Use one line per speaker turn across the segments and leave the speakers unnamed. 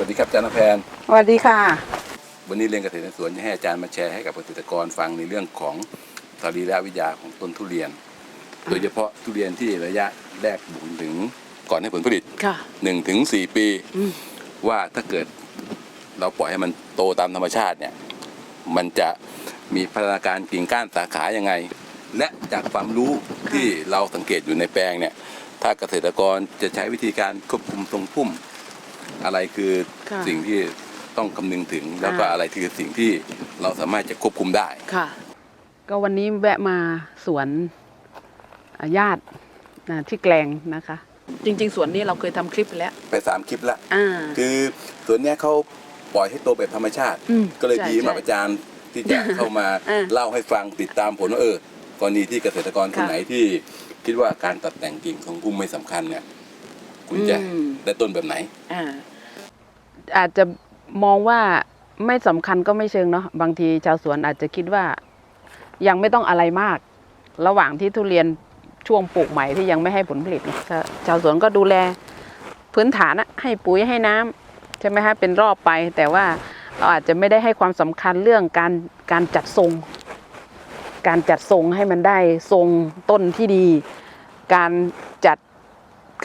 วัสดีครับอาจารย์นแพน
สวัสดีค่ะ
วันนี้เรียนเกษตรในสวนจะให้อาจารย์มาแชร์ให้กับเกษตรกรฟังในเรื่องของสรีรวิทยาของต้นทุเรียน โดยเฉพาะทุเรียนที่ระยะแรกบุญถึงก่อนให้ผลผลิต
ค่ะ
1ถึง4ปี
อืม
ว่าถ้าเกิดเราปล่อยให้มันโตตามธรรมชาติเนี่ย มันจะมีพัฒนาการกิ่งก้านสาขายังไง และจากความรู้ที่เราสังเกตอยู่ในแปลงเนี่ย ถ้าเกษตรกรจะใช้วิธีการควบคุมทรงพุ่ม อะไรคือ
ค่ะ
สิ่งที่ต้องคำนึงถึง แล้วก็
อ่า
อะไรคือสิ่งที่เราสามารถจะควบคุมได้
ค่ะ ก็วันนี้แวะมาสวนอ่าญาตินะที่แกลงนะคะ จริง ๆ สวนนี้เราเคยทำคลิปไปแล้ว
ไปสามคลิปละ
อ่า
คือสวนเนี้ยเขาปล่อยให้โตแบบธรรมชาติ
อืม
ก็เลย
ใช่
ดีสำหรับ
ใช่
อาจารย์ที่จะเข้ามา
อ่า
เล่าให้ฟังติดตามผลว่าเออกรณีที่เกษตรกรคน
ค่ะ
ไหนที่คิดว่าการตัดแต่งกิ่งของพุ่มไม่สำคัญเนี่ย คุณจะ
อืม
ได้ต้นแบบไหน
อ่าอาจจะมองว่าไม่สำคัญก็ไม่เชิงเนาะบางทีชาวสวนอาจจะคิดว่า ยังไม่ต้องอะไรมาก ระหว่างที่ทุเรียนช่วงปลูกใหม่ที่ยังไม่ให้ผลผลิตเนี่ยชาชาวสวนก็ดูแลพื้นฐานอะให้ปุ๋ยให้น้ำใช่ไหมฮะเป็นรอบไป แต่ว่าเราอาจจะไม่ได้ให้ความสำคัญเรื่องการการจัดทรง การจัดทรงให้มันได้ทรงต้นที่ดี การจัด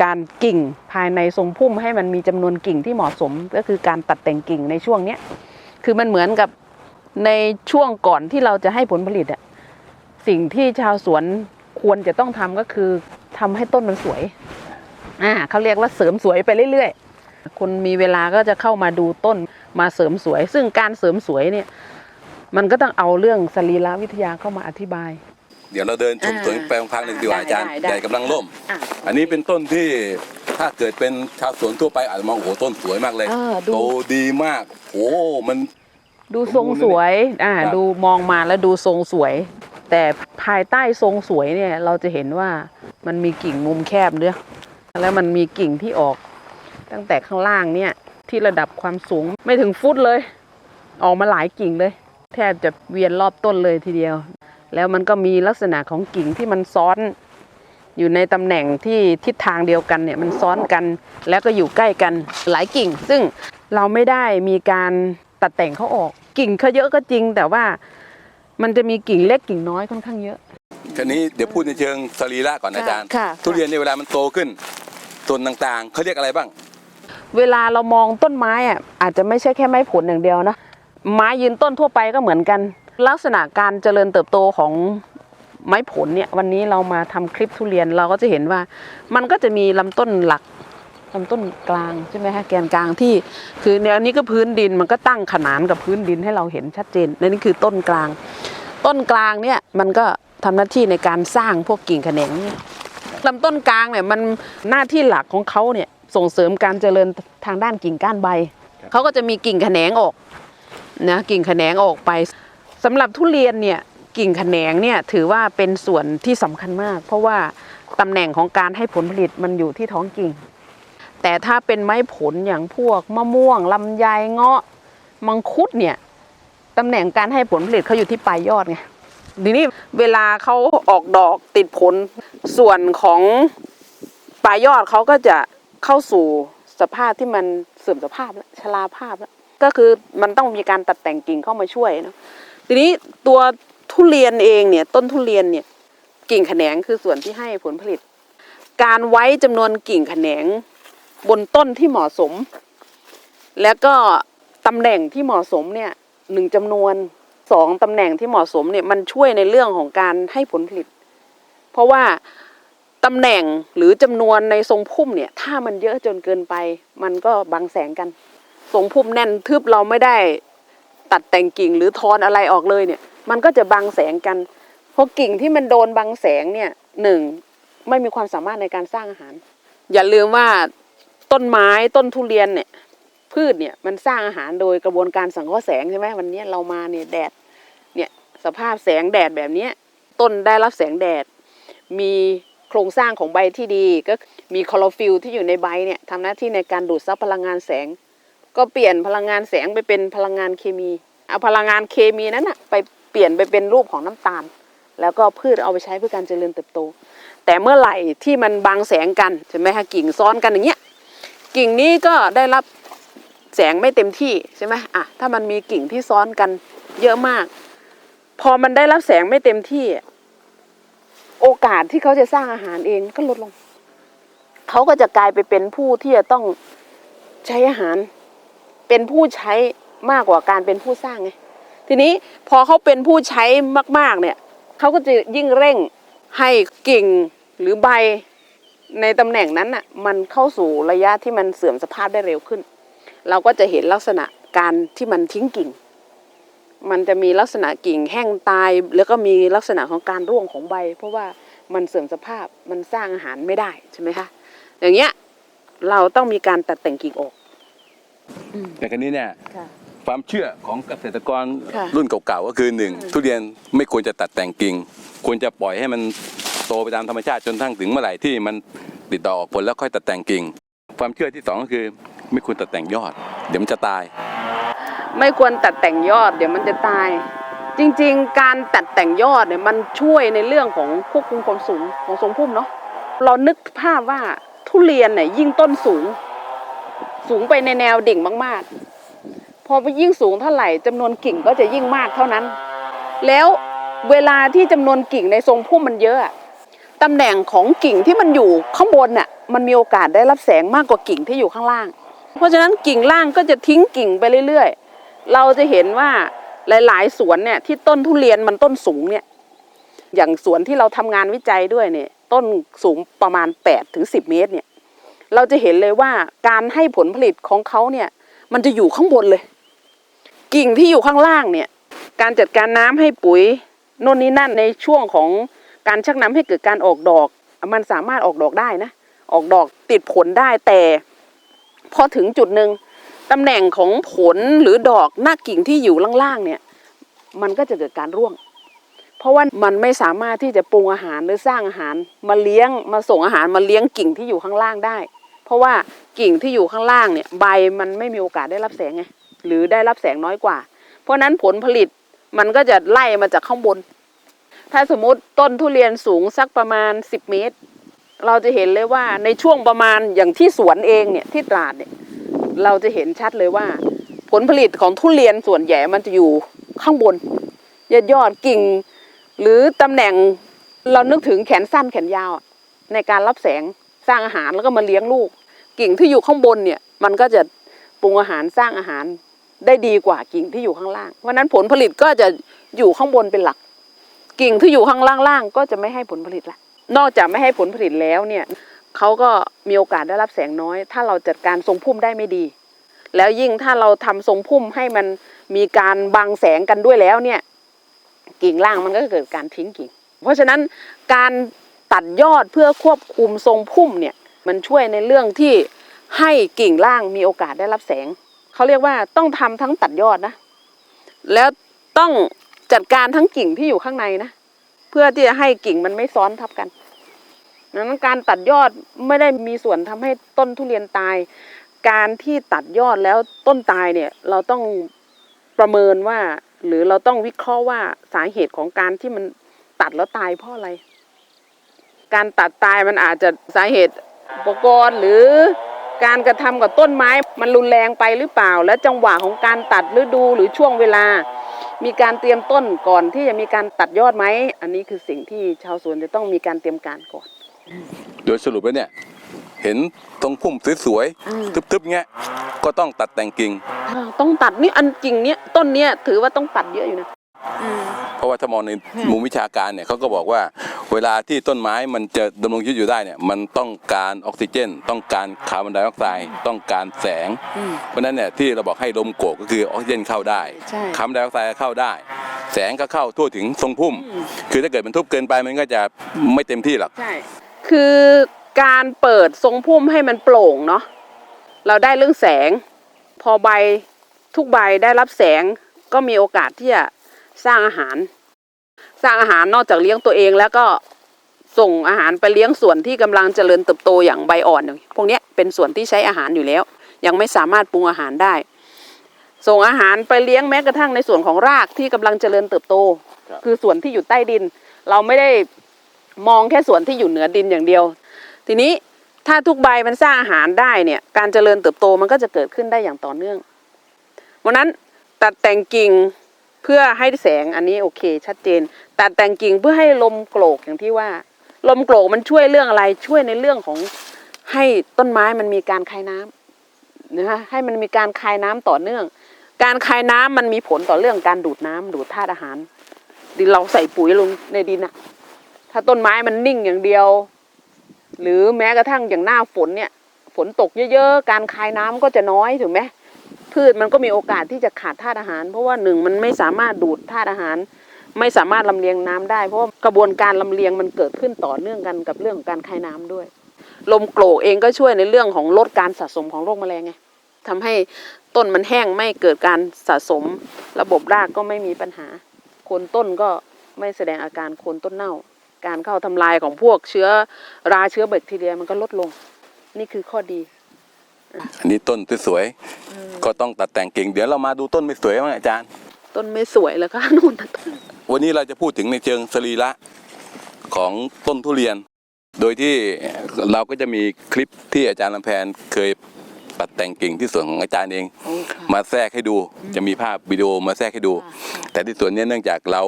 การกิ่งภายในทรงพุ่มให้มันมีจำนวนกิ่งที่เหมาะสม ก็คือการตัดแต่งกิ่งในช่วงเนี้ยคือมันเหมือนกับในช่วงก่อนที่เราจะให้ผลผลิตอะสิ่งที่ชาวสวนควรจะต้องทำก็คือทำให้ต้นมันสวยอ่าเขาเรียกว่าเสริมสวยไปเรื่อยๆคนมีเวลาก็จะเข้ามาดูต้นมาเสริมสวย ซึ่งการเสริมสวยเนี่ย มันก็ต้องเอาเรื่องสรีรวิทยาเข้ามาอธิบาย
เดี๋ยวเราเดินชม
อ่า
สวนแปลงพักหนึ่งดีกว่า
ได้
อาจารย์
ได้ได้
ใหญ่กำลังร่ม
อะ
อันนี้เป็นต้นที่ถ้าเกิดเป็นชาวสวนทั่วไปอาจจะมองโอ้โหต้นสวยมากเลย
เออดู
โตดีมากโอ้มัน
ดูทรงสวยอ่า
ครับ
ดูมองมาแล้วดูทรงสวย แต่ภายใต้ทรงสวยเนี่ยเราจะเห็นว่ามันมีกิ่งมุมแคบเนื้อแล้วมันมีกิ่งที่ออก ตั้งแต่ข้างล่างเนี่ยที่ระดับความสูงไม่ถึงฟุตเลย ออกมาหลายกิ่งเลย แทบจะเวียนรอบต้นเลยทีเดียว แล้วมันก็มีลักษณะของกิ่งที่มันซ้อนอยู่ในตำแหน่งที่ทิศทางเดียวกันเนี่ยมันซ้อนกันแล้วก็อยู่ใกล้กันหลายกิ่ง ซึ่งเราไม่ได้มีการตัดแต่งเขาออก กิ่งเขาเยอะก็จริง แต่ว่ามันจะมีกิ่งเล็กกิ่งน้อยค่อนข้างเยอะ
คันนี้เดี๋ยวพูดในเชิงสรีระก่อนนะอาจารย์
ค่ะ
ทุเรียนในยเวลามันโตขึ้นส่วนต่างๆเขาเรียกอะไรบ้าง
เวลาเรามองต้นไม้อะอาจจะไม่ใช่แค่ไม้ผลอย่างเดียวนะไม้ยืนต้นทั่วไปก็เหมือนกัน ลักษณะการเจริญเติบโตของไม้ผลเนี่ยวันนี้เรามาทำคลิปทุเรียนเราก็จะเห็นว่า มันก็จะมีลำต้นหลักลำต้นกลางใช่ไหมฮะแกนกลางที่ คือแนวนี้ก็พื้นดินมันก็ตั้งขนานกับพื้นดินให้เราเห็นชัดเจนและนี่คือต้นกลาง ต้นกลางเนี่ยมันก็ทำหน้าที่ในการสร้างพวกกิ่งแขนงเนี่ยลำต้นกลางเนี่ยมันหน้าที่หลักของเขาเนี่ยส่งเสริมการเจริญทางด้านกิ่งก้านใบ
ครับ
เขาก็จะมีกิ่งแขนงออกนะกิ่งแขนงออกไป สำหรับทุเรียนเนี่ยกิ่งแขนงเนี่ยถือว่าเป็นส่วนที่สำคัญมาก เพราะว่าตำแหน่งของการให้ผลผลิตมันอยู่ที่ท้องกิ่ง แต่ถ้าเป็นไม้ผลอย่างพวกมะม่วงลำไยเงาะมังคุดเนี่ยตำแหน่งการให้ผลผลิตเขาอยู่ที่ปลายยอดไงทีนี้เวลาเขาออกดอกติดผลส่วนของปลายยอดเขาก็จะเข้าสู่สภาพที่มันเสื่อมสภาพแล้วชราภาพแล้วก็คือมันต้องมีการตัดแต่งกิ่งเข้ามาช่วยเนอะ ทีนี้ตัวทุเรียนเองเนี่ยต้นทุเรียนเนี่ยกิ่งแขนงคือส่วนที่ให้ผลผลิต การไว้จำนวนกิ่งแขนงบนต้นที่เหมาะสม แล้วก็ตำแหน่งที่เหมาะสมเนี่ยหนึ่งจำนวนสองตำแหน่งที่เหมาะสมเนี่ยมันช่วยในเรื่องของการให้ผลผลิต เพราะว่าตำแหน่งหรือจำนวนในทรงพุ่มเนี่ย ถ้ามันเยอะจนเกินไป มันก็บังแสงกัน ทรงพุ่มแน่นทึบเราไม่ได้ ตัดแต่งกิ่งหรือทอนอะไรออกเลยเนี่ย มันก็จะบังแสงกันเพราะกิ่งที่มันโดนบังแสงเนี่ยหนึ่งไม่มีความสามารถในการสร้างอาหาร อย่าลืมว่าต้นไม้ต้นทุเรียนเนี่ย พืชเนี่ยมันสร้างอาหารโดยกระบวนการสังเคราะห์แสงใช่ไหมวันนี้เรามาเนี่ยแดดเนี่ยสภาพแสงแดดแบบนี้ต้นได้รับแสงแดด มีโครงสร้างของใบที่ดีก็มีคลอโรฟิลที่อยู่ในใบเนี่ยทำหน้าที่ในการดูดซับพลังงานแสง ก็เปลี่ยนพลังงานแสงไปเป็นพลังงานเคมีเอาพลังงานเคมีนั้นอะไปเปลี่ยนไปเป็นรูปของน้ำตาล แล้วก็พืชเอาไปใช้เพื่อการเจริญเติบโต แต่เมื่อไหร่ที่มันบังแสงกันใช่ไหมคะกิ่งซ้อนกันอย่างเงี้ยกิ่งนี้ก็ได้รับแสงไม่เต็มที่ใช่ไหมอะถ้ามันมีกิ่งที่ซ้อนกันเยอะมาก พอมันได้รับแสงไม่เต็มที่ โอกาสที่เขาจะสร้างอาหารเองก็ลดลง เขาก็จะกลายไปเป็นผู้ที่จะต้องใช้อาหาร เป็นผู้ใช้มากกว่าการเป็นผู้สร้างไงทีนี้พอเขาเป็นผู้ใช้มากๆเนี่ยเขาก็จะยิ่งเร่งให้กิ่งหรือใบในตำแหน่งนั้นน่ะมันเข้าสู่ระยะที่มันเสื่อมสภาพได้เร็วขึ้น เราก็จะเห็นลักษณะการที่มันทิ้งกิ่ง มันจะมีลักษณะกิ่งแห้งตาย แล้วก็มีลักษณะของการร่วงของใบ เพราะว่ามันเสื่อมสภาพมันสร้างอาหารไม่ได้ใช่ไหมคะอย่างเงี้ยเราต้องมีการตัดแต่งกิ่งออก
แต่ครั้นี้เนี่ย
ค่ะ
ความเชื่อของเกษตรกร
ค่ะ
รุ่นเก่าๆก็คือหนึ่งทุเรียนไม่ควรจะตัดแต่งกิ่ง ควรจะปล่อยให้มันโตไปตามธรรมชาติจนทั้งถึงเมื่อไหร่ที่มันติดต่อออกผลแล้วค่อยตัดแต่งกิ่ง ความเชื่อที่สองก็คือไม่ควรตัดแต่งยอด เดี๋ยวมันจะตาย
ไม่ควรตัดแต่งยอดเดี๋ยวมันจะตาย จริงๆ การตัดแต่งยอดเนี่ยมันช่วยในเรื่องของควบคุมความสูงของทรงพุ่มเนาะเรานึกภาพว่าทุเรียนเนี่ยยิ่งต้นสูง สูงไปในแนวดิ่งมากๆ พอไปยิ่งสูงเท่าไหร่จำนวนกิ่งก็จะยิ่งมากเท่านั้น แล้วเวลาที่จำนวนกิ่งในทรงพุ่มมันเยอะตำแหน่งของกิ่งที่มันอยู่ข้างบนน่ะมันมีโอกาสได้รับแสงมากกว่ากิ่งที่อยู่ข้างล่าง เพราะฉะนั้นกิ่งล่างก็จะทิ้งกิ่งไปเรื่อยๆ เราจะเห็นว่าหลาย ๆ สวนเนี่ยที่ต้นทุเรียนมันต้นสูงเนี่ยอย่างสวนที่เราทำงานวิจัยด้วยเนี่ยต้นสูงประมาณ8ถึง10 เมตรเนี่ย เราจะเห็นเลยว่าการให้ผลผลิตของเขาเนี่ยมันจะอยู่ข้างบนเลย กิ่งที่อยู่ข้างล่างเนี่ยการจัดการน้ำให้ปุ๋ยโน่นนี่นั่นในช่วงของการชักน้ำให้เกิดการออกดอก มันสามารถออกดอกได้นะ ออกดอกติดผลได้แต่ พอถึงจุดหนึ่งตำแหน่งของผลหรือดอกหน้ากิ่งที่อยู่ล่างๆเนี่ยมันก็จะเกิดการร่วง เพราะว่ามันไม่สามารถที่จะปรุงอาหารหรือสร้างอาหารมาเลี้ยงมาส่งอาหารมาเลี้ยงกิ่งที่อยู่ข้างล่างได้ เพราะว่ากิ่งที่อยู่ข้างล่างเนี่ยใบมันไม่มีโอกาสได้รับแสงไงหรือได้รับแสงน้อยกว่า เพราะนั้นผลผลิตมันก็จะไล่มาจากข้างบน ถ้าสมมติต้นทุเรียนสูงสักประมาณ 10 เมตร เราจะเห็นเลยว่าในช่วงประมาณอย่างที่สวนเองเนี่ยที่ตราดเนี่ยเราจะเห็นชัดเลยว่า ผลผลิตของทุเรียนส่วนใหญ่มันจะอยู่ข้างบนยอดยอดกิ่ง หรือตำแหน่งเรานึกถึงแขนสั้นแขนยาวในการรับแสง สร้างอาหารแล้วก็มาเลี้ยงลูก กิ่งที่อยู่ข้างบนเนี่ย มันก็จะปรุงอาหารสร้างอาหารได้ดีกว่ากิ่งที่อยู่ข้างล่าง เพราะนั้นผลผลิตก็จะอยู่ข้างบนเป็นหลัก กิ่งที่อยู่ข้างล่างๆก็จะไม่ให้ผลผลิตละ นอกจากไม่ให้ผลผลิตแล้วเนี่ยเขาก็มีโอกาสได้รับแสงน้อย ถ้าเราจัดการทรงพุ่มได้ไม่ดี แล้วยิ่งถ้าเราทำทรงพุ่มให้มันมีการบังแสงกันด้วยแล้วเนี่ย กิ่งล่างมันก็เกิดการทิ้งกิ่ง เพราะฉะนั้นการ ตัดยอดเพื่อควบคุมทรงพุ่มเนี่ยมันช่วยในเรื่องที่ให้กิ่งล่างมีโอกาสได้รับแสง เขาเรียกว่าต้องทำทั้งตัดยอดนะ แล้วต้องจัดการทั้งกิ่งที่อยู่ข้างในนะ เพื่อที่จะให้กิ่งมันไม่ซ้อนทับกันนั้นการตัดยอดไม่ได้มีส่วนทำให้ต้นทุเรียนตาย การที่ตัดยอดแล้วต้นตายเนี่ยเราต้องประเมินว่า หรือเราต้องวิเคราะห์ว่าสาเหตุของการที่มันตัดแล้วตายเพราะอะไร การตัดตายมันอาจจะสาเหตุอุปกรณ์หรือการกระทำกับต้นไม้มันรุนแรงไปหรือเปล่า และจังหวะของการตัดฤดูหรือช่วงเวลา มีการเตรียมต้นก่อนที่จะมีการตัดยอดไหม อันนี้คือสิ่งที่ชาวสวนจะต้องมีการเตรียมการก่อน
โดยสรุปแล้วเนี่ยเห็นตรงพุ่มสวย
อืม
ๆทึบๆเงี้ยก็ต้องตัดแต่งกิ่ง
อ่าต้องตัดนี่อันจริงเนี้ยต้นเนี้ยถือว่าต้องตัดเยอะอยู่นะ
เพราะว่าถ้ามองในมุมวิชาการเนี่ยเขาก็บอกว่า เวลาที่ต้นไม้มันจะดำรงชีวิตอยู่ได้เนี่ยมันต้องการออกซิเจน ต้องการคาร์บอนไดออกไซด์ต้องการแสง
อืม
เพราะฉะนั้นเนี่ยที่เราบอกให้ลมโกกก็คือออกซิเจนเข้าได้
ใช่
คาร์บอนไดออกไซด์เข้าได้ แสงก็เข้าทั่วถึงทรงพุ่ม คือถ้าเกิดมันทุบเกินไปมันก็จะไม่เต็มที่หรอก
ใช่คือการเปิดทรงพุ่มให้มันโปร่งเนาะเราได้เรื่องแสง พอใบทุกใบได้รับแสงก็มีโอกาสที่จะสร้างอาหาร สร้างอาหารนอกจากเลี้ยงตัวเอง แล้วก็ส่งอาหารไปเลี้ยงส่วนที่กำลังเจริญเติบโตอย่างใบอ่อนอย่างพวกเนี้ยเป็นส่วนที่ใช้อาหารอยู่แล้ว ยังไม่สามารถปรุงอาหารได้ ส่งอาหารไปเลี้ยงแม้กระทั่งในส่วนของรากที่กำลังเจริญเติบโต
ครับ
คือส่วนที่อยู่ใต้ดิน เราไม่ได้มองแค่ส่วนที่อยู่เหนือดินอย่างเดียว ทีนี้ถ้าทุกใบมันสร้างอาหารได้เนี่ย การเจริญเติบโตมันก็จะเกิดขึ้นได้อย่างต่อเนื่องวันนั้นตัดแต่งกิ่ง เพื่อให้แสงอันนี้โอเค ชัดเจน ตัดแต่งกิ่งเพื่อให้ลมโกรกอย่างที่ว่า ลมโกรกมันช่วยเรื่องอะไรช่วยในเรื่องของให้ต้นไม้มันมีการคายน้ำนะคะให้มันมีการคายน้ำต่อเนื่อง การคายน้ำมันมีผลต่อเรื่องการดูดน้ำดูดธาตุอาหาร ดินเราใส่ปุ๋ยลงในดินอะถ้าต้นไม้มันนิ่งอย่างเดียว หรือแม้กระทั่งอย่างหน้าฝนเนี่ย ฝนตกเยอะๆ การคายน้ำก็จะน้อยถูกไหม พืชมันก็มีโอกาสที่จะขาดธาตุอาหาร เพราะว่าหนึ่งมันไม่สามารถดูดธาตุอาหาร ไม่สามารถลำเลียงน้ำได้ เพราะากระบวนการลำเลียงมันเกิดขึ้นต่อเนื่องกันกับเรื่องของการคายน้ำด้วย ลมโกรกเองก็ช่วยในเรื่องของลดการสะสมของโรคแมลงไงทำให้ต้นมันแห้งไม่เกิดการสะสม ระบบรากก็ไม่มีปัญหาโคนต้นก็ไม่แสดงอาการโคนต้นเน่า การเข้าทำลายของพวกเชื้อราเชื้อแบคทีเรียมันก็ลดลง นี่คือข้อดี
อันนี้ต้นสวยๆก็ต้องตัดแต่งกิ่งเดี๋ยวเรามาดูต้นไม่สวยบ้างอาจารย์
ต้นไม่สวยแล้วก็นู่นนะต้น
วันนี้เราจะพูดถึงในเชิงสรีระของต้นทุเรียน โดยที่เราก็จะมีคลิปที่อาจารย์ลำแพนเคยตัดแต่งกิ่งที่สวนของอาจารย์เอง
โอ้ค่ะ
มาแทรกให้ดู จะมีภาพวิดีโอมาแทรกให้ดู แต่ที่ส่วนนี้เนื่องจากเรา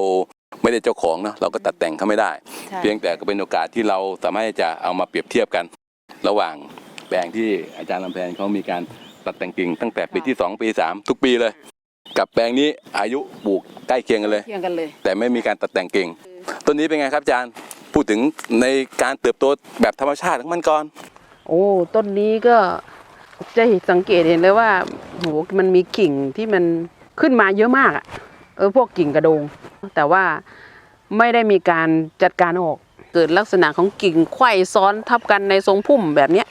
ไม่ได้เจ้าของเนาะเราก็ตัดแต่งเขาไม่ได้
ใช่
เพียงแต่ก็เป็นโอกาสที่เราสามารถจะเอามาเปรียบเทียบกัน ระหว่าง แปลงที่อาจารย์ลำแพนเขามีการตัดแต่งกิ่งตั้งแต่ปีที่สองปีสามทุกปีเลย กับแปลงนี้อายุปลูกใกล้เคียงกันเลย
เทียงกันเลย
แต่ไม่มีการตัดแต่งกิ่งต้นนี้เป็นไงครับอาจารย์พูดถึงในการเติบโตแบบธรรมชาติของมันก่อน
โอ้ต้นนี้ก็จะเห็นสังเกตเห็นเลยว่าโหมันมีกิ่งที่มันขึ้นมาเยอะมากอะเออพวกกิ่งกระโดง แต่ว่าไม่ได้มีการจัดการออก เกิดลักษณะของกิ่งไขว้ซ้อนทับกันในทรงพุ่มแบบเนี้ย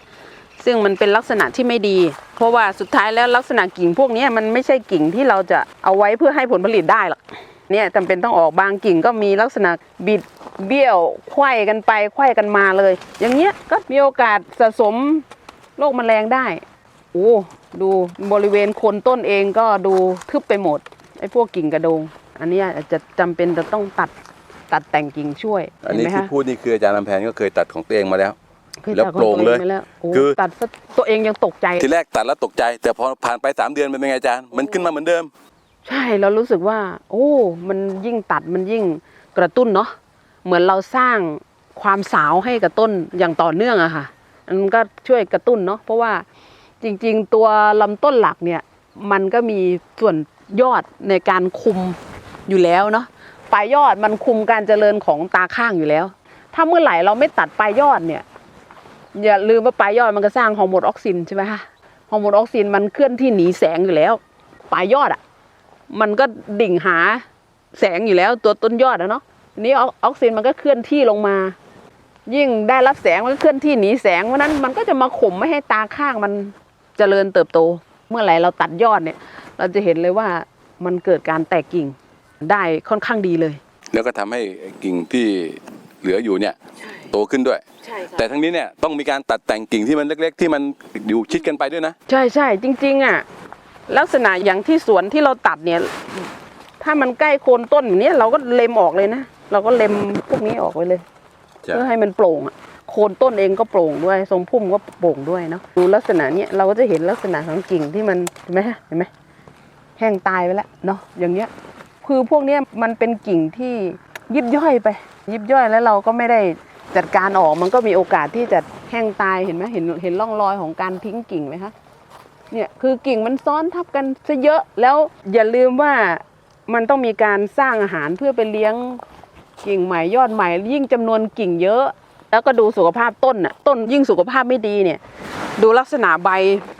ซึ่งมันเป็นลักษณะที่ไม่ดี เพราะว่าสุดท้ายแล้วลักษณะกิ่งพวกนี้มันไม่ใช่กิ่งที่เราจะเอาไว้เพื่อให้ผลผลิตได้หรอกเนี่ยจำเป็นต้องออกบางกิ่งก็มีลักษณะบิดเบี้ยวไขว้กันไปไขว้กันมาเลย อย่างเงี้ยก็มีโอกาสสะสมโรคแมลงได้โอ้ดูบริเวณโคนต้นเองก็ดูทึบไปหมดไอ้พวกกิ่งกระโดง อันนี้อาจจะจำเป็นจะต้องตัดตัดแต่งกิ่งช่วย
อัน
นี้
ที่พูดนี่คืออาจารย์ลำแพนก็เคยตัดของตัวเองมาแล้ว
คย
แล้ว
ตัดของ
โปร่ง
ตัว
เลย
มาแล้วโอ้
คือ
ตัดซะตัวเองยังตกใจ
ทีแรกตัดแล้วตกใจ แต่พอผ่านไปสามเดือนมันเป็นไงอาจารย์มันขึ้นมาเหมือนเดิม
ใช่เรารู้สึกว่า โอ้ มันยิ่งตัดมันยิ่งกระตุ้นเนาะเหมือนเราสร้างความสาวให้กับต้นอย่างต่อเนื่องอะค่ะมันก็ช่วยกระตุ้นเนาะเพราะว่าจริงๆ ตัวลำต้นหลักเนี่ย มันก็มีส่วนยอดในการคุมอยู่แล้วเนาะปลายยอดมันคุมการเจริญของตาข้างอยู่แล้ว ถ้าเมื่อไหร่เราไม่ตัดปลายยอดเนี่ย อย่าลืมว่าปลายยอดมันก็สร้างฮอร์โมนออกซินใช่ไหมคะฮอร์โมนออกซินมันเคลื่อนที่หนีแสงอยู่แล้ว ปลายยอดอะมันก็ดิ่งหาแสงอยู่แล้วตัวต้นยอดอะเนาะทีนี้ออกซินมันก็เคลื่อนที่ลงมา ยิ่งได้รับแสงมันก็เคลื่อนที่หนีแสงเพราะนั้นมันก็จะมาข่มไม่ให้ตาข้างมันเจริญเติบโต เมื่อไหร่เราตัดยอดเนี่ย เราจะเห็นเลยว่ามันเกิดการแตกกิ่งได้ค่อนข้างดีเลย
แล้วก็ทำให้กิ่งที่เหลืออยู่เนี่ย โตขึ้นด้วย
ใช่ค่ะ
แต่ทั้งนี้เนี่ยต้องมีการตัดแต่งกิ่งที่มันเล็ก ๆ ที่มันอยู่ชิดกันไปด้วยนะ
ใช่ใช่จริง ๆอะลักษณะอย่างที่สวนที่เราตัดเนี่ย ถ้ามันใกล้โคนต้นอย่างเนี้ยเราก็เล็มออกเลยนะเราก็เล็มพวกนี้ออกไปเลย
จ้ะ
เพื่อให้มันโปร่งอะโคนต้นเองก็โปร่งด้วยทรงพุ่มก็โปร่งด้วยเนาะดูลักษณะเนี้ยเราก็จะเห็นลักษณะของกิ่งที่มันเห็นไหมฮะเห็นไหมแห้งตายไปแล้วเนาะอย่างเงี้ยคือพวกเนี้ยมันเป็นกิ่งที่ยิบย่อยไป ยิบย่อยแล้วเราก็ไม่ได้ จัดการออกมันก็มีโอกาสที่จะแห้งตายเห็นไหมเห็นเห็นร่องรอยของการทิ้งกิ่งไหมคะเนี่ยคือกิ่งมันซ้อนทับกันซะเยอะแล้วอย่าลืมว่ามันต้องมีการสร้างอาหารเพื่อไปเลี้ยงกิ่งใหม่ยอดใหม่ ยิ่งจำนวนกิ่งเยอะ แล้วก็ดูสุขภาพต้นน่ะต้นยิ่งสุขภาพไม่ดีเนี่ย ดูลักษณะใบ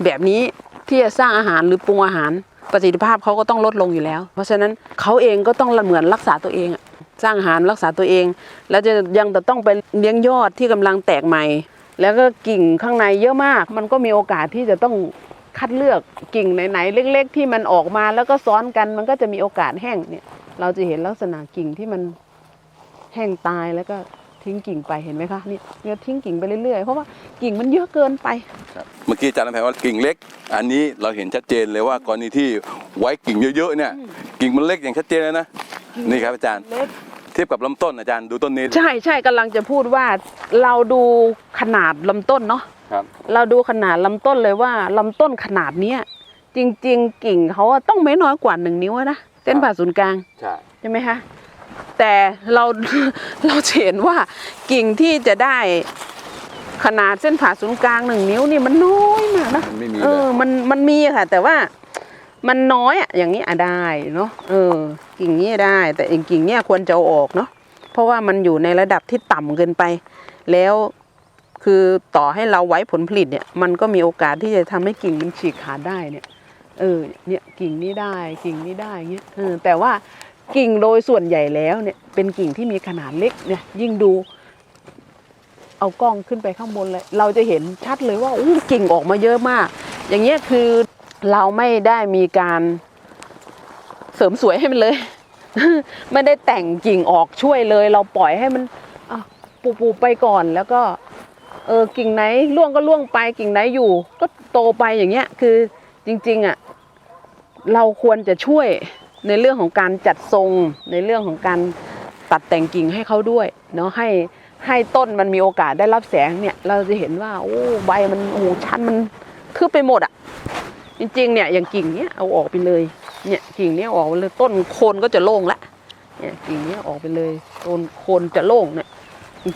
แบบนี้ที่จะสร้างอาหารหรือปรุงอาหารประสิทธิภาพเขาก็ต้องลดลงอยู่แล้ว เพราะฉะนั้นเขาเองก็ต้องเหมือนรักษาตัวเองอะ สร้างอาหารรักษาตัวเอง แล้วจะยังจะต้องไปเลี้ยงยอดที่กำลังแตกใหม่ แล้วก็กิ่งข้างในเยอะมาก มันก็มีโอกาสที่จะต้องคัดเลือกกิ่งไหนๆเล็ก ๆ ที่มันออกมาแล้วก็ซ้อนกันมันก็จะมีโอกาสแห้งเนี่ย เราจะเห็นลักษณะกิ่งที่มันแห้งตายแล้วก็ทิ้งกิ่งไปเห็นไหมคะนี่เนี่ยทิ้งกิ่งไปเรื่อยๆเพราะว่ากิ่งมันเยอะเกินไป
เมื่อกี้อาจารย์ลำแพนว่ากิ่งเล็ก อันนี้เราเห็นชัดเจนเลยว่ากรณีที่ไว้กิ่งเยอะๆเนี่ย กิ่งมันเล็กอย่างชัดเจนเลยนะ นี่ครับอาจารย์
เล็ก
เทียบกับลำต้นอาจารย์ดูต้นนี้
ใช่ใช่กำลังจะพูดว่าเราดูขนาดลำต้นเนาะ
ครับ
เราดูขนาดลำต้นเลยว่าลำต้นขนาดเนี้ยจริง ๆ กิ่งเขาอะต้องไม่น้อยกว่าหนึ่งนิ้วอะนะเส้นผ่าศูนย์กลาง
ใช่
ใช่ไหมคะ แต่เรา เราจะเห็นว่ากิ่งที่จะได้ขนาดเส้นผ่าศูนย์กลางหนึ่งนิ้วนี่มันน้อยมากนะ
มันไม่มี
เอ
เล
อยมันมันมีค่ะ แต่ว่า มันน้อยอะอย่างนี้อะได้เนาะเออกิ่งนี้ได้ แต่อีกกิ่งเนี้ยควรจะเอาออกเนาะเพราะว่ามันอยู่ในระดับที่ต่ำเกินไป แล้วคือต่อให้เราไว้ผลผลิตเนี่ย มันก็มีโอกาสที่จะทำให้กิ่งมันฉีกขาดได้เนี่ยเออเนี่ยกิ่งนี้ได้กิ่งนี้ได้เงี้ยเออแต่ว่ากิ่งโดยส่วนใหญ่แล้วเนี่ยเป็นกิ่งที่มีขนาดเล็กเนี่ยยิ่งดู เอากล้องขึ้นไปข้างบนเลย เราจะเห็นชัดเลยว่าอู้กิ่งออกมาเยอะมาก อย่างเงี้ยคือ เราไม่ได้มีการเสริมสวยให้มันเลย ไม่ได้แต่งกิ่งออกช่วยเลย เราปล่อยให้มันปูปูไปก่อนแล้วก็เออกิ่งไหนร่วงก็ร่วงไปกิ่งไหนอยู่ ก็โตไปอย่างเงี้ย คือจริง ๆอะเราควรจะช่วยในเรื่องของการจัดทรงในเรื่องของการตัดแต่งกิ่งให้เขาด้วยเนาะให้ให้ต้นมันมีโอกาสได้รับแสงเนี่ย เราจะเห็นว่าโอ้ใบมันโอ้ชั้นมันคืบไปหมดอะ จริงๆเนี่ยอย่างกิ่งเนี้ยเอาออกไปเลยเนี่ยกิ่งเนี้ยออกไปเลยต้นโคนก็จะโล่งละเนี่ยกิ่งเนี้ยออกไปเลยต้นโคนจะโล่งเนี่ย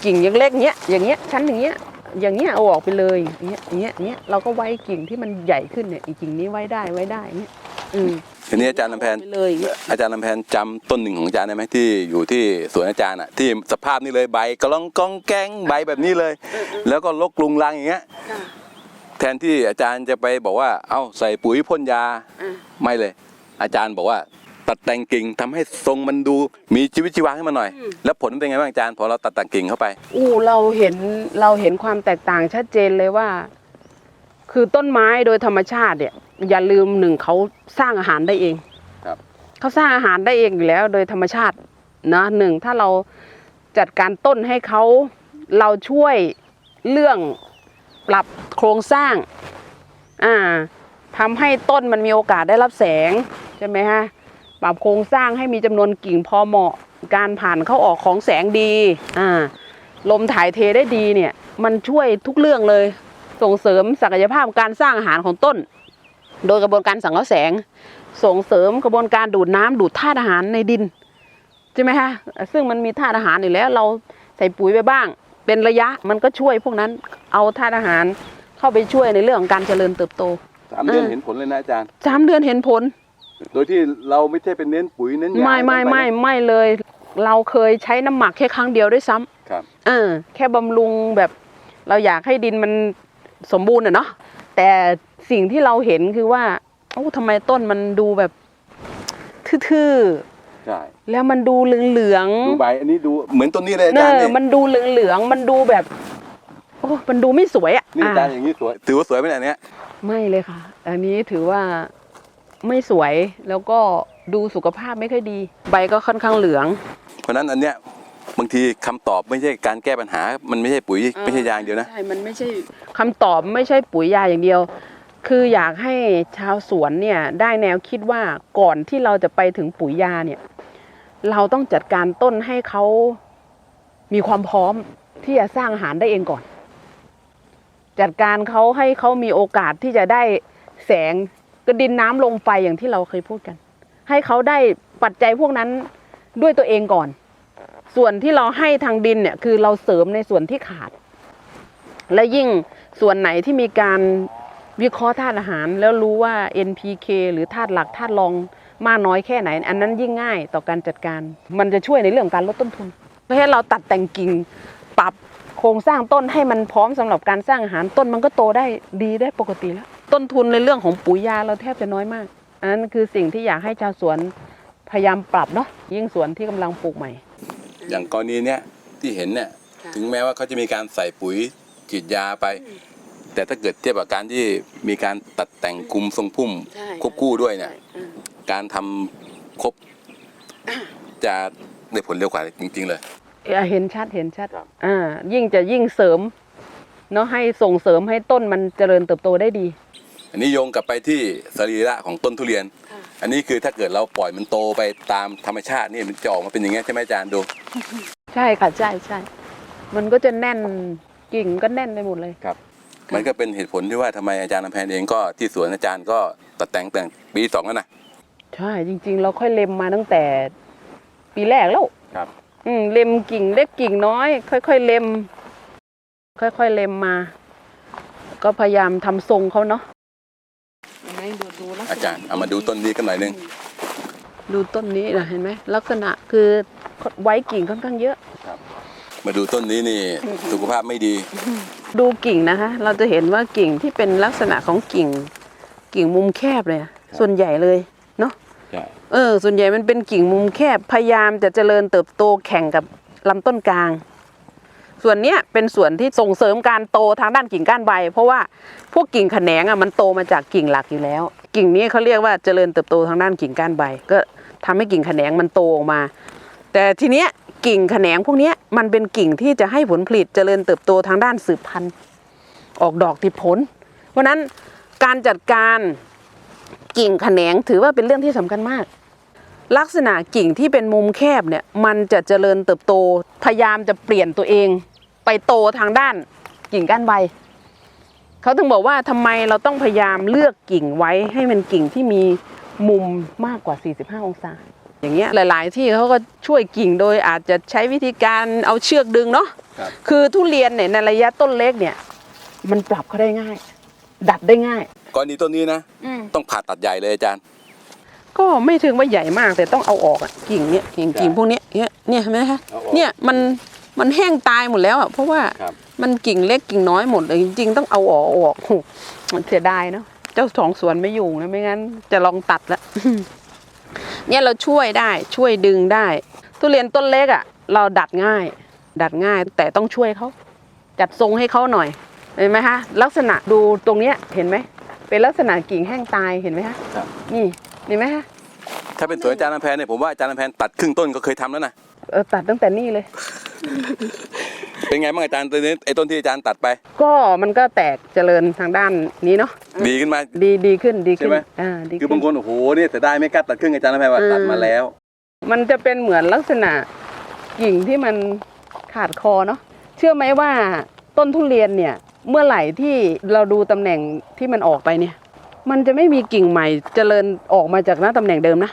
กิ่งยังเล็กเนี้ยอย่างเงี้ยชั้นอย่างเงี้ยอย่างเงี้ยเอาออกไปเลยอย่างเงี้ยอย่างเงี้ยอย่างเงี้ยเราก็ไว้กิ่งที่มันใหญ่ขึ้นเนี่ยอีกกิ่งนี้ไว้ได้ไว้ได้อย่างเงี้ยอืม
ทีนี้อาจารย์ลำแพน
ไปเลยอย่างเงี้ย
อาจารย์ลำแพนจำต้นหนึ่งของอาจารย์ได้ไหมที่อยู่ที่สวนอาจารย์อะที่สภาพนี้เลยใบกระลองกองแกงใบแบบนี้เลย แล้วก็ลกลุงลังอย่างเงี้ย แทนที่อาจารย์จะไปบอกว่า เอ้าใส่ปุ๋ยพ่นยา
อะ
ไม่เลย อาจารย์บอกว่า ตัดแต่งกิ่งทำให้ทรงมันดูมีชีวิตชีวาขึ้นมาหน่อย แล้วผลเป็นไงบ้างอาจารย์พอเราตัดแต่งกิ่งเข้าไป
อู้เราเห็นเราเห็นความแตกต่างชัดเจนเลยว่า คือต้นไม้โดยธรรมชาติเนี่ย อย่าลืมหนึ่งเขาสร้างอาหารได้เอง
ครับ
เขาสร้างอาหารได้เองอยู่แล้วโดยธรรมชาตินะหนึ่งถ้าเราจัดการต้นให้เขาเราช่วยเรื่อง ปรับโครงสร้างอ่าทำให้ต้นมันมีโอกาสได้รับแสงใช่ไหมฮะปรับโครงสร้างให้มีจำนวนกิ่งพอเหมาะการผ่านเข้าออกของแสงดีอ่าลมถ่ายเทได้ดีเนี่ยมันช่วยทุกเรื่องเลยส่งเสริมศักยภาพการสร้างอาหารของต้น โดยกระบวนการสังเคราะห์แสง ส่งเสริมกระบวนการดูดน้ำดูดธาตุอาหารในดินใช่ไหมคะซึ่งมันมีธาตุอาหารอยู่แล้วเราใส่ปุ๋ยไปบ้าง เป็นระยะมันก็ช่วยพวกนั้นเอาธาตุอาหารเข้าไปช่วยในเรื่องของการเจริญเติบโต
สามเดือน
เออ
เห็นผลเลยนะอาจารย์
สามเดือนเห็นผล
โดยที่เราไม่ใช่เป็นเน้นปุ๋ยเน้นยา
ไม่ไม่
ลงป
ไม่
นะ
ไม่เลย เราเคยใช้น้ำหมักแค่ครั้งเดียวด้วยซ้ำ
ครับ
เออแค่บำรุงแบบเราอยากให้ดินมันสมบูรณ์อะเนาะแต่สิ่งที่เราเห็นคือว่าโอ้ทำไมต้นมันดูแบบทื่อ
ใช่
ๆแล้วมันดูเหลือง
ดูใบอันนี้ดูเหมือนต้นนี้เลย
ๆ
อา
เน
จารย์
อ
นี่
มันดูเหลืองๆมันดูแบบโอ้มันดูไม่สวยอะ
นี่อาจารย์
อะ
อย่างนี้สวยถือว่าสวยไหมเนี่ยอันเนี้ย
ไม่เลยค่ะ อันนี้ถือว่าไม่สวยแล้วก็ดูสุขภาพไม่ค่อยดี ใบก็ค่อนข้างเหลือง
เพราะฉะนั้นอันเนี้ยบางทีคำตอบไม่ใช่การแก้ปัญหา มันไม่ใช่ปุ๋ยไม่ใช่ยาอย่างเดียวนะ
ใช่ มันไม่ใช่คำตอบไม่ใช่ปุ๋ยยาอย่างเดียว คืออยากให้ชาวสวนเนี่ยได้แนวคิดว่าก่อนที่เราจะไปถึงปุ๋ยยาเนี่ย เราต้องจัดการต้นให้เขามีความพร้อมที่จะสร้างอาหารได้เองก่อน จัดการเขาให้เขามีโอกาสที่จะได้แสงกระดินน้ำลมไฟอย่างที่เราเคยพูดกัน ให้เขาได้ปัจจัยพวกนั้นด้วยตัวเองก่อน ส่วนที่เราให้ทางดินเนี่ยคือเราเสริมในส่วนที่ขาด และยิ่งส่วนไหนที่มีการ วิเคราะห์ธาตุอาหาร แล้วรู้ว่า NPK หรือธาตุหลักธาตุรองมากน้อยแค่ไหน อันนั้นยิ่งง่ายต่อการจัดการ มันจะช่วยในเรื่องของการลดต้นทุนเพราะฉะนั้นเราตัดแต่งกิ่งปรับโครงสร้างต้นให้มันพร้อมสำหรับการสร้างอาหารต้นมันก็โตได้ดีได้ปกติแล้ว ต้นทุนในเรื่องของปุ๋ยยาเราแทบจะน้อยมาก อันนั้นคือสิ่งที่อยากให้ชาวสวนพยายามปรับเนาะยิ่งสวนที่กำลังปลูกใหม่
อย่างกรณีเนี้ยที่เห็นเนี่ย
ค่ะ
ถึงแม้ว่าเขาจะมีการใส่ปุ๋ยฉีดยาไป แต่ถ้าเกิดเทียบกับการที่มีการตัดแต่งคุมทรงพุ่ม
ใช่
ควบคู่ด้วยเนี่ย
ใช่อืม
การทำครบจะได้ผลเร็วกว่าจริง ๆ เลย
เอ่อเห็นชัดเห็นชัด
ครับ
อ่า ยิ่งจะยิ่งเสริมเนาะให้ส่งเสริมให้ต้นมันเจริญเติบโตได้ดี
อันนี้โยงกลับไปที่สรีระของต้นทุเรียน
ค่ะ
อันนี้คือถ้าเกิดเราปล่อยมันโตไปตามธรรมชาตินี่มันจะออกมาเป็นอย่างเงี้ยใช่ไหมอาจารย์ดู
ใช่ค่ะใช่ใช่มันก็จะแน่นกิ่งก็แน่นไปหมดเลย
มันก็เป็นเหตุผลที่ว่าทำไมอาจารย์ลำแพนเองก็ที่สวนอาจารย์ก็ตัดแต่งแต่งปีสองแล้วนะ
ใช่จริง ๆ เราค่อยเล็มมาตั้งแต่ปีแรกแล้ว
ครับ
อืมเล็มกิ่งเล็กกิ่งน้อย ค่อยๆเล็ม ค่อยๆเล็มมา ก็พยายามทำทรงเขาเนาะเห็นไหมดูดูลักษณะ
อาจารย์เอามาดูต้นนี้กันหน่อยหนึง
ดูต้นนี้นะเห็นไหมลักษณะคือไว้กิ่งค่อนข้างเยอะ
มาดูต้นนี้นี่สุขภาพไม่ดี
ดูกิ่งนะคะ เราจะเห็นว่ากิ่งที่เป็นลักษณะของกิ่ง กิ่งมุมแคบเลยอะส่วนใหญ่เลยเนาะ
ใช่
เออ ส่วนใหญ่มันเป็นกิ่งมุมแคบพยายามจะเจริญเติบโตแข่งกับลำต้นกลาง ส่วนเนี้ยเป็นส่วนที่ส่งเสริมการโตทางด้านกิ่งก้านใบ เพราะว่าพวกกิ่งแขนงอะมันโตมาจากกิ่งหลักอยู่แล้ว กิ่งนี้เขาเรียกว่าเจริญเติบโตทางด้านกิ่งก้านใบ ก็ทำให้กิ่งแขนงมันโตออกมา แต่ทีเนี้ย กิ่งแขนงพวกนี้มันเป็นกิ่งที่จะให้ผลผลิตเจริญเติบโตทางด้านสืบพันธุ์ออกดอกติดผล เพราะฉะนั้นการจัดการกิ่งแขนงถือว่าเป็นเรื่องที่สำคัญมาก ลักษณะกิ่งที่เป็นมุมแคบเนี่ยมันจะเจริญเติบโตพยายามจะเปลี่ยนตัวเอง ไปโตทางด้านกิ่งก้านใบเขาถึงบอกว่าทำไมเราต้องพยายามเลือกกิ่งไว้ให้มันกิ่งที่มีมุมมากกว่า 45 องศา อย่างเงี้ยหลาย ๆ ที่เขาก็ช่วยกิ่งโดยอาจจะใช้วิธีการเอาเชือกดึงเนาะ
ครับ
คือทุเรียนเนี่ยในระยะต้นเล็กเนี่ย มันปรับเขาได้ง่าย ดัดได้ง่าย
กรณีต้นนี้นะ ต้องผ่าตัดใหญ่เลยอาจารย์
ก็ไม่ถึงว่าใหญ่มากแต่ต้องเอาออกอะกิ่งเนี้ยกิ่ง
ใช่
กิ่งพวกเนี้ยเนี่ยเนี่ยเห็นไหมคะ
เอาออก
เนี่ยมันมันแห้งตายหมดแล้วอะเพราะว่า
ครับ
มันกิ่งเล็กกิ่งน้อยหมดเลยจริง ๆ ต้องเอาออกออกโหมันเสียดายเนาะเจ้าของสวนไม่อยู่นะไม่งั้นจะลองตัดละ เนี่ยเราช่วยได้ช่วยดึงได้ ทุเรียนต้นเล็กอะเราดัดง่าย ดัดง่ายแต่ต้องช่วยเขาจัดทรงให้เขาหน่อยเห็นไหมคะลักษณะดูตรงเนี้ยเห็นไหมเป็นลักษณะกิ่งแห้งตายเห็นไหมคะ
ครับ
นี่เห็นไหมคะ
ถ้าเป็นสวนอาจารย์ลำแพนเนี่ยผมว่าอาจารย์ลำแพนตัดครึ่งต้นก็เคยทำแล้วนะ
เออตัดตั้งแต่นี่เลย
เป็นไงบ้างอาจารย์ต้นนี้ไอ้ต้นที่อาจารย์ตัดไป
ก็มันก็แตกเจริญทางด้านนี้เนาะ
ดีขึ้นมา
ดีดีขึ้นดีขึ้น
ใช่ไหม
อ่าดี
คือ
ขึ้
บานงคนโอ้โหเนี่ยแต่ได้ไม่กล้าตัดครึ่งอาจารย์ลำแพนว่า
อืม
ตัดมาแล้ว
มันจะเป็นเหมือนลักษณะกิ่งที่มันขาดคอเนาะเชื่อไหมว่าต้นทุเรียนเนี่ยเมื่อไหร่ที่เราดูตำแหน่งที่มันออกไปเนี่ย มันจะไม่มีกิ่งใหม่เจริญออกมาจากหน้าตำแหน่งเดิมนะ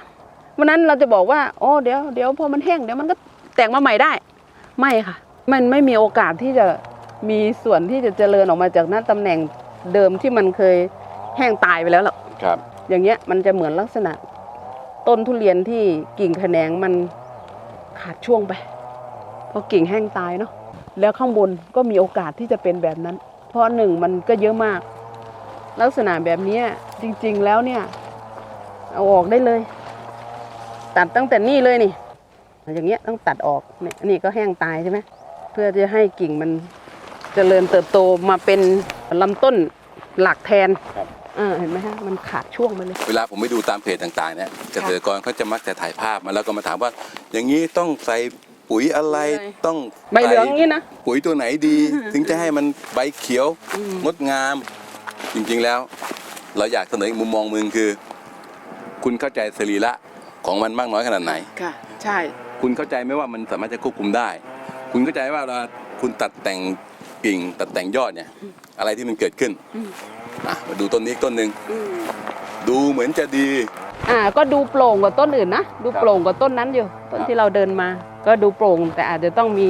วันนั้นเราจะบอกว่าอ๋อเดี๋ยวเดี๋ยวพอมันแห้งเดี๋ยวมันก็แตกมาใหม่ได้ ไม่ค่ะ มันไม่มีโอกาสที่จะมีส่วนที่จะเจริญออกมาจากหน้าตำแหน่งเดิมที่มันเคยแห้งตายไปแล้วหรอก
ครับ
อย่างเงี้ยมันจะเหมือนลักษณะ ต้นทุเรียนที่กิ่งแขนงมันขาดช่วงไปเพราะกิ่งแห้งตายเนาะแล้วข้างบนก็มีโอกาสที่จะเป็นแบบนั้น เพราะหนึ่งมันก็เยอะมาก ลักษณะแบบเนี้ยจริง ๆ แล้วเนี่ย เอาออกได้เลย ตัดตั้งแต่นี่เลยนี่อย่างเงี้ยต้องตัดออกเนี่ยอันนี่ก็แห้งตายใช่ไหมเพื่อจะให้กิ่งมันเจริญเติบโตมาเป็นลำต้นหลักแทน
ครับ
อ่าเห็นไหมฮะมันขาดช่วงไปเลย
เวลาผมไปดูตามเพจต่างๆเนี่ยเกษตรกรเขาจะมักจะถ่ายภาพมาแล้วก็มาถามว่า อย่างนี้ต้องใส่ปุ๋ยอะไร
ใช่
ต้อง
ใบเหลือง
ใส่
นี่นะ
ปุ๋ยตัวไหนดี ถึงจะให้มันใบเขียว
อืม
งดงาม จริงๆแล้ว เราอยากเสนออีกมุมมองมึงคือ คุณเข้าใจสรีระของมันมากน้อยขนาดไหน
ค่ะใช่
คุณเข้าใจไหมว่ามันสามารถจะควบคุมได้ คุณเข้าใจว่าเวลาคุณตัดแต่งกิ่งตัดแต่งยอดเนี่ย อะไรที่มันเกิดขึ้น
อืม
อะมาดูต้นนี้อีกต้นหนึ่งดูเหมือนจะดี
อ่าก็ดูโปร่งกว่าต้นอื่นนะ ดู
ครับ
โปร่งกว่าต้นนั้นอยู่ ต้น
ครับ
ที่เราเดินมา ก็ดูโปร่งแต่อาจจะต้องมี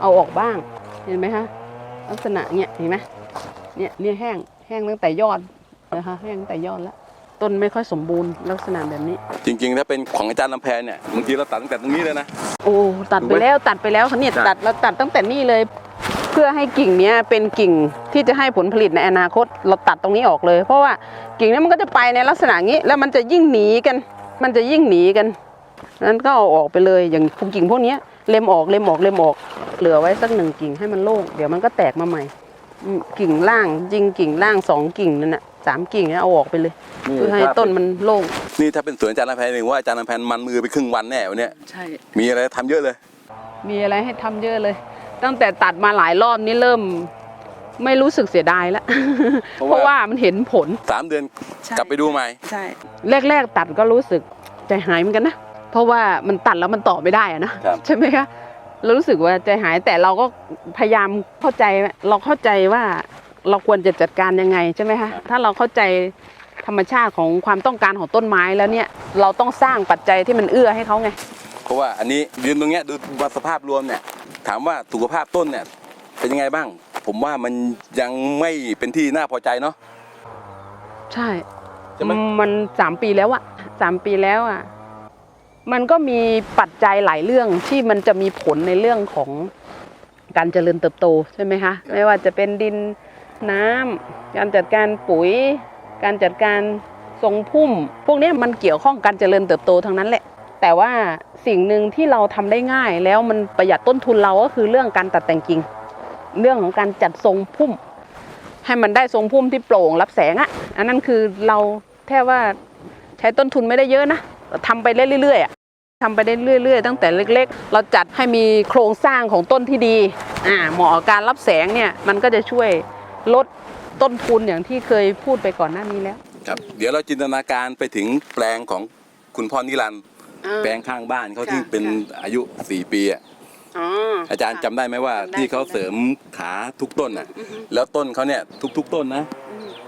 เอาออกบ้าง เห็นไหมคะลักษณะเนี้ยเห็นไหมเนี่ยเนี่ยแห้งแห้งตั้งแต่ยอดนะคะแห้งตั้งแต่ยอดแล้ว ต้นไม่ค่อยสมบูรณ์ลักษณะแบบนี้
จริง ๆ ถ้าเป็นของอาจารย์ลำแพนเนี่ยบางทีเราตัดตั้งแต่ตรงนี้เลยนะ
โอ้ตัด
ถูก
ไป
ไหม
แล้วตัดไปแล้วเนี่ย
ใช่
ตัดเราตัดตั้งแต่นี่เลย เพื่อให้กิ่งเนี้ยเป็นกิ่งที่จะให้ผลผลิตในอนาคต เราตัดตรงนี้ออกเลย เพราะว่ากิ่งเนี้มันก็จะไปในลักษณะนี้ แล้วมันจะยิ่งหนีกัน มันจะยิ่งหนีกันนั้นก็เอาออกไปเลยอย่างกิ่งพวกเนี้ยเล็มออกเล็มออกเล็มออก เหลือไว้สักหนึ่งกิ่งให้มันโล่งเดี๋ยวมันก็แตกมาใหม่อืมกิ่งล่างจริงกิ่งล่างสองกิ่งนั่นน่ะ สามกิ่งเนี่ยเอาออกไปเลยเพื่อให้ต้นมันโล่ง
นี่ถ้าเป็นสวนอาจารย์ลำแพนเองว่าอาจารย์ลำแพนมันมือไปครึ่งวันแน่วันเนี้ย
ใช่
มีอะไรทำเยอะเลย
มีอะไรให้ทำเยอะเลย ตั้งแต่ตัดมาหลายรอบนี่เริ่ม ไม่รู้สึกเสียดายแล้ว
เพราะ
เพราะ
ว่า
ว่ามันเห็นผล
สามเดือน
ใช่
กลับไปดูใหม่
ใช่ แรก ๆ ตัดก็รู้สึกใจหายเหมือนกันนะ เพราะว่ามันตัดแล้วมันต่อไม่ได้อะนะครับ ใช่ไหมคะเรารู้สึกว่าใจหายแต่เราก็พยายามเข้าใจ เราเข้าใจว่า เราควรจะจัดการยังไงใช่ไหมคะ
ครับ
ถ้าเราเข้าใจธรรมชาติของความต้องการของต้นไม้แล้วเนี่ยเราต้องสร้างปัจจัยที่มันเอื้อให้เขาไง
เพราะว่าอันนี้ยืนตรงเนี้ยดูสภาพรวมเนี่ยถามว่าสุขภาพต้นเนี่ยเป็นยังไงบ้าง ผมว่ามันยังไม่เป็นที่น่าพอใจเนาะ
ใช่
ใช่ไหม
มันสามปีแล้วอะสามปีแล้วอะมันก็มีปัจจัยหลายเรื่องที่มันจะมีผลในเรื่องของการเจริญเติบโตใช่ไหมคะไม่ว่าจะเป็นดิน น้ำการจัดการปุ๋ย การจัดการทรงพุ่ม พวกนี้มันเกี่ยวข้องการเจริญเติบโตทั้งนั้นแหละ แต่ว่าสิ่งหนึ่งที่เราทำได้ง่ายแล้วมันประหยัดต้นทุนเราก็คือเรื่องการตัดแต่งกิ่ง เรื่องของการจัดทรงพุ่ม ให้มันได้ทรงพุ่มที่โปร่งรับแสงอะอันนั้นคือเราแทบว่าใช้ต้นทุนไม่ได้เยอะนะทำไปเรื่อยๆอะทำไปได้เรื่อย ๆ ตั้งแต่เล็ก ๆ เราจัดให้มีโครงสร้างของต้นที่ดีอ่าเหมาะกับการรับแสงเนี่ยมันก็จะช่วย ลดต้นทุนอย่างที่เคยพูดไปก่อนหน้านี้แล้ว
ครับ เดี๋ยวเราจินตนาการไปถึงแปลงของคุณพ่อนิรันดร์แปลงข้างบ้านเขาที่
ค่ะ
เป็น
ค่ะ
อายุ 4 ปีอะ
อ๋อ
อาจารย์จำได้ไหมว่า
จำได้
ที่เขา
จำได้
เสริมขาทุกต้นอะ
อือฮึ
แล้วต้นเขาเนี่ยทุก ๆ ต้นนะ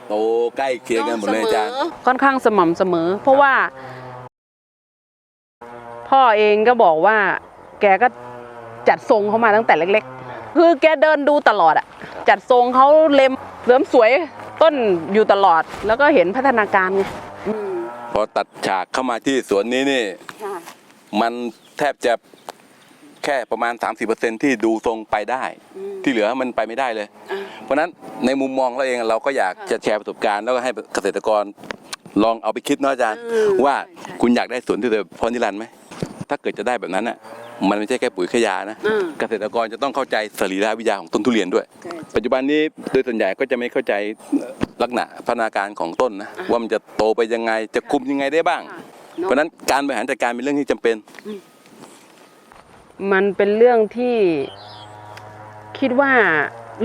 โตใกล้เคียงกันหมดเลยอาจารย์
ค่อนข้างสม่ำเสมอ เพราะว่า พ่อเองก็บอกว่า แกก็จัดทรงเขามาตั้งแต่เล็ก ๆ คือแกเดินดูตลอดอะจัดทรงเขาเล็มเสริมสวยต้นอยู่ตลอด แล้วก็เห็นพัฒนาการไงอืม
พอตัดฉากเข้ามาที่สวนนี้นี่
ค่ะ
มันแทบจะแค่ประมาณ 30%ที่ดูทรงไปได้
อืม
ที่เหลือมันไปไม่ได้เลย
อะ
เพราะฉะนั้นในมุมมองเราเองเราก็อยาก
ค่ะ
จะแชร์ประสบการณ์ แล้วก็ให้เกษตรกรลองเอาไปคิดเนาะอาจารย์
อืม
ว่า
ใช่ใช่
คุณอยากได้สวนที่แบบพรนิรันดร์ไหม ถ้าเกิดจะได้แบบนั้นอะมันไม่ใช่แค่ปุ๋ยแค่ยานะ
อืม
เกษตรกรจะต้องเข้าใจสรีรวิทยาของต้นทุเรียนด้วย
ใช่
ปัจจุบันนี้โดยส่วนใหญ่ก็จะไม่เข้าใจลักษณะพัฒนาการของต้นนะ
อะ
ว่ามันจะโตไปยังไงจะคุมยังไงได้บ้าง
ค่ะ
เพราะฉะนั้นการบริหารจัดการเป็นเรื่องที่จำเป็น
มันเป็นเรื่องที่คิดว่า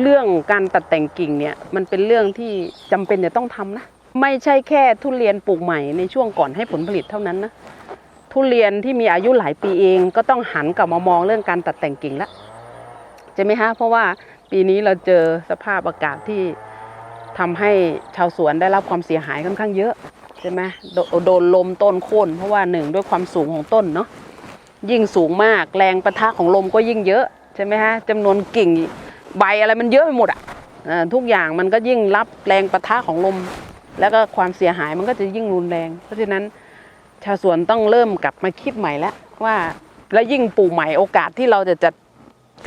เรื่องการตัดแต่งกิ่งเนี่ยมันเป็นเรื่องที่จำเป็นจะต้องทำนะ ไม่ใช่แค่ทุเรียนปลูกใหม่ในช่วงก่อนให้ผลผลิตเท่านั้นนะ ทุเรียนที่มีอายุหลายปีเองก็ต้องหันกลับมามองเรื่องการตัดแต่งกิ่งละใช่ไหมฮะเพราะว่าปีนี้เราเจอสภาพอากาศที่ทำให้ชาวสวนได้รับความเสียหายค่อนข้างเยอะใช่ไหมโดนลมต้นโค่นเพราะว่าหนึ่งด้วยความสูงของต้นเนาะยิ่งสูงมากแรงประทะของลมก็ยิ่งเยอะใช่ไหมฮะจำนวนกิ่งใบอะไรมันเยอะไปหมดอะทุกอย่างมันก็ยิ่งรับแรงประทะของลม แล้วก็ความเสียหายมันก็จะยิ่งรุนแรง เพราะฉะนั้น ชาวสวนต้องเริ่มกลับมาคิดใหม่แล้วว่าแล้วยิ่งปลูกใหม่โอกาสที่เราจะจัด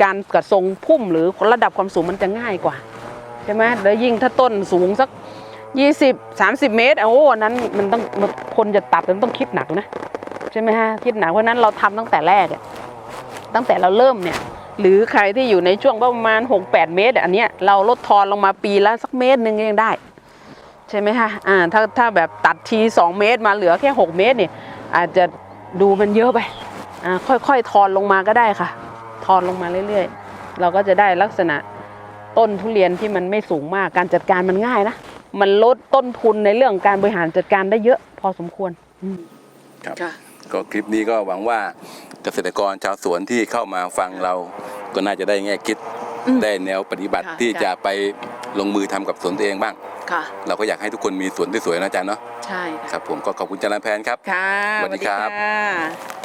การกระทรงพุ่มหรือระดับความสูงมันจะง่ายกว่าใช่ไหมแล้วยิ่งถ้าต้นสูงสัก 20 30 เมตรโอ้นั้นมันต้องคนจะตัดมันต้องคิดหนักนะใช่ไหมฮะคิดหนักเพราะนั้นเราทำตั้งแต่แรกตั้งแต่เราเริ่มเนี่ยหรือใครที่อยู่ในช่วงประมาณ 6-8 เมตร อันเนี้ยเราลดทอนลงมาปีละสักเมตรหนึ่งก็ยังได้ ใช่ไหมคะอ่าถ้าถ้าแบบตัดที 2 เมตรมาเหลือแค่ 6 เมตรเนี่ยอาจจะดูมันเยอะไปอ่าค่อยๆ ทอนลงมาก็ได้ค่ะ ทอนลงมาเรื่อยๆ เราก็จะได้ลักษณะต้นทุเรียนที่มันไม่สูงมากการจัดการมันง่ายนะ มันลดต้นทุนในเรื่องการบริหารจัดการได้เยอะพอสมควรอืม
ครับ
ค่ะ
ก็คลิปนี้ก็หวังว่าเกษตรกรชาวสวนที่เข้ามาฟังเราก็น่าจะได้แง่คิด
อืม
ได้แนวปฏิบัติ
ค่ะ
ที่
ค่ะ
จะไปลงมือทำกับสวนตัวเองบ้าง
ค่ะ
เราก็อยากให้ทุกคนมีสวนที่สวยนะอาจารย์เนาะ
ใช่
ครับผมก็ขอบคุณอาจารย์แพนครับ
ค่ะ
สวัสดีครับ
ค่ะ